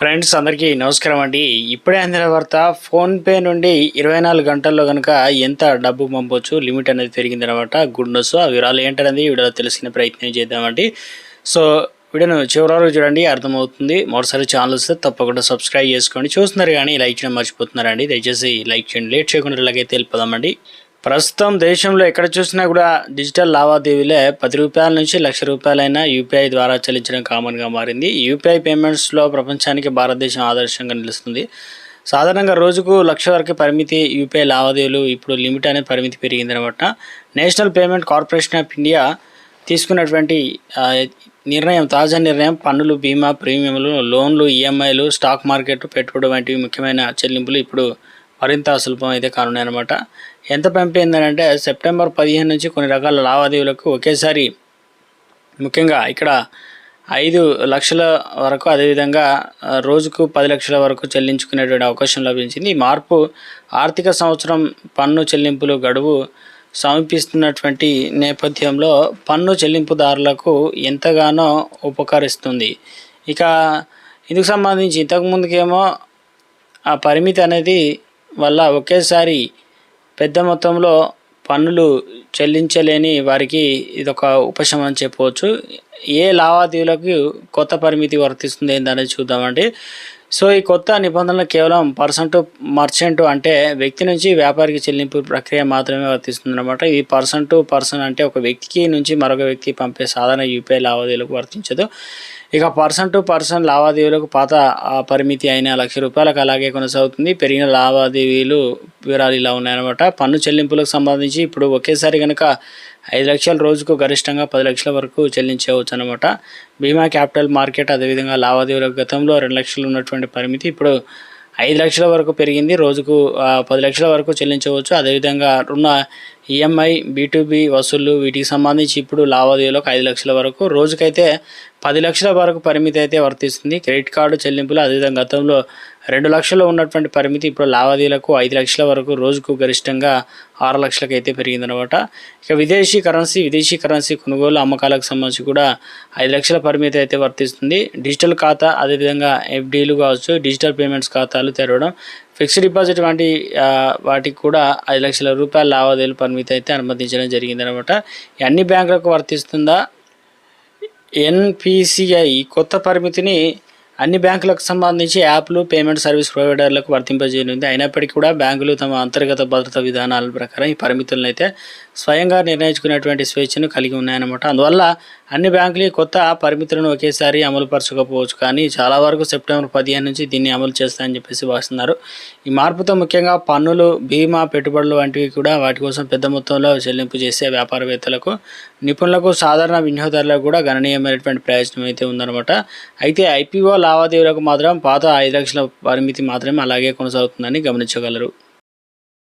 Friends అందరికీ నమస్కారం అండి. ఇప్పుడే అందిన వార్త ఫోన్పే నుండి ఇరవై నాలుగు గంటల్లో కనుక ఎంత డబ్బు పంపొచ్చు? లిమిట్ అనేది పెరిగింది అనమాట గుడ్ న్యూస్. ఆ వివరాలు ఏంటనేది వీడియోలో తెలిసిన ప్రయత్నం చేద్దామండి సో వీడియోను చివరి చూడండి అర్థమవుతుంది. మరోసారి ఛానల్ వస్తే తప్పకుండా సబ్స్క్రైబ్ చేసుకోండి. చూస్తున్నారు కానీ లైక్ చేయడం మర్చిపోతున్నారండి. దయచేసి లైక్ చేయండి. లేట్ చేయకుండా ఇలాగైతే వెళ్ళిపోదామండి ప్రస్తుతం దేశంలో ఎక్కడ చూసినా కూడా డిజిటల్ లావాదేవీలే పది రూపాయల నుంచి లక్ష రూపాయలైనా యూపీఐ ద్వారా చెల్లించడం కామన్గా మారింది. యూపీఐ పేమెంట్స్లో ప్రపంచానికి భారతదేశం ఆదర్శంగా నిలుస్తుంది. సాధారణంగా రోజుకు లక్ష వరకు పరిమితి యూపీఐ లావాదేవీలు ఇప్పుడు లిమిట్ అనే పరిమితి పెరిగిందనమాట. National payment corporation of India తీసుకున్నటువంటి నిర్ణయం తాజా నిర్ణయం పన్నులు బీమా ప్రీమియంలు లోన్లు ఈఎంఐలు స్టాక్ మార్కెట్ పెట్టుబడి వంటివి ముఖ్యమైన చెల్లింపులు ఇప్పుడు మరింత సులభం అయితే కానున్నాయన్నమాట ఎంత పంపిందంటే సెప్టెంబర్ పదిహేను నుంచి కొన్ని రకాల లావాదేవీలకు ఒకేసారి ముఖ్యంగా ఇక్కడ ఐదు లక్షల వరకు అదేవిధంగా రోజుకు పది లక్షల వరకు చెల్లించుకునేటువంటి అవకాశం లభించింది. ఈ మార్పు ఆర్థిక సంవత్సరం పన్ను చెల్లింపులు గడువు సమీపిస్తున్నటువంటి నేపథ్యంలో పన్ను చెల్లింపుదారులకు ఎంతగానో ఉపకరిస్తుంది. ఇక ఇందుకు సంబంధించి ఇంతకుముందుకేమో ఆ పరిమితి అనేది వల్ల ఒకేసారి పెద్ద మొత్తంలో పన్నులు చెల్లించలేని వారికి ఇదొక ఉపశమనం చెప్పవచ్చు ఏ లావాదేవీలకు కొత్త పరిమితి వర్తిస్తుంది ఏంటనేది చూద్దామండి. సో ఈ కొత్త నిబంధనలు కేవలం పర్సన్ టు మర్చెంట్ అంటే వ్యక్తి నుంచి వ్యాపారికి చెల్లింపు ప్రక్రియ మాత్రమే వర్తిస్తుంది అనమాట ఇది పర్సన్ టు పర్సన్ అంటే ఒక వ్యక్తికి నుంచి మరొక వ్యక్తి పంపే సాధారణ యూపీఐ లావాదేవీలకు వర్తించదు. ఇక పర్సన్ టు పర్సన్ లావాదేవీలకు పాత పరిమితి అయిన లక్ష రూపాయలకు అలాగే కొనసాగుతుంది. పెరిగిన లావాదేవీలు వివరాలు ఇలా ఉన్నాయన్నమాట. పన్ను చెల్లింపులకు సంబంధించి ఇప్పుడు ఒకేసారి కనుక ఐదు లక్షలు రోజుకు గరిష్టంగా పది లక్షల వరకు చెల్లించవచ్చు అనమాట బీమా క్యాపిటల్ మార్కెట్ అదేవిధంగా లావాదేవీల గతంలో రెండు లక్షలు ఉన్నటువంటి పరిమితి ఇప్పుడు ఐదు లక్షల వరకు పెరిగింది. రోజుకు పది లక్షల వరకు చెల్లించవచ్చు. అదేవిధంగా రుణ ఈఎంఐ బీటుబి వసూలు వీటికి సంబంధించి ఇప్పుడు లావాదేవీలకు ఐదు లక్షల వరకు. రోజుకైతే పది లక్షల వరకు పరిమితి అయితే వర్తిస్తుంది. క్రెడిట్ కార్డు చెల్లింపులు అదేవిధంగా గతంలో రెండు లక్షలు ఉన్నటువంటి పరిమితి ఇప్పుడు లావాదేవీలకు ఐదు లక్షల వరకు రోజుకు గరిష్టంగా ఆరు లక్షలకు అయితే పెరిగిందనమాట. ఇక విదేశీ కరెన్సీ విదేశీ కరెన్సీ కొనుగోలు అమ్మకాలకు సంబంధించి కూడా ఐదు లక్షల పరిమితి అయితే వర్తిస్తుంది. డిజిటల్ ఖాతా అదేవిధంగా ఎఫ్డీలు కావచ్చు డిజిటల్ పేమెంట్స్ ఖాతాలు తెరవడం ఫిక్స్డ్ డిపాజిట్ వంటి వాటికి కూడా ఐదు లక్షల రూపాయల లావాదేవీల పరిమితి అయితే అనుమతించడం జరిగిందనమాట అన్ని బ్యాంకులకు వర్తిస్తుందా? ఎన్పిసిఐ కొత్త పరిమితిని అన్ని బ్యాంకులకు సంబంధించి యాప్లు పేమెంట్ సర్వీస్ ప్రొవైడర్లకు వర్తింపజేయనుంది. అయినప్పటికీ కూడా బ్యాంకులు తమ అంతర్గత భద్రతా విధానాల ప్రకారం ఈ పరిమితులను అయితే స్వయంగా నిర్ణయించుకునేటువంటి స్వేచ్ఛను కలిగి ఉన్నాయన్నమాట. అందువల్ల అన్ని బ్యాంకులు ఈ కొత్త పరిమితులను ఒకేసారి అమలు పరచకపోవచ్చు కానీ చాలా వరకు సెప్టెంబర్ పదిహేను నుంచి దీన్ని అమలు చేస్తాయని చెప్పేసి భావిస్తున్నారు. ఈ మార్పుతో ముఖ్యంగా పన్నులు బీమా పెట్టుబడులు వంటివి కూడా వాటి కోసం పెద్ద మొత్తంలో చెల్లింపు చేసే వ్యాపారవేత్తలకు నిపుణులకు సాధారణ వినియోగదారులకు కూడా గణనీయమైనటువంటి ప్రయోజనం అయితే ఉందన్నమాట. అయితే ఐపీఓ లావాదేవీలకు మాత్రం పాత ఐదు లక్షల పరిమితి మాత్రమే అలాగే కొనసాగుతుందని గమనించగలరు.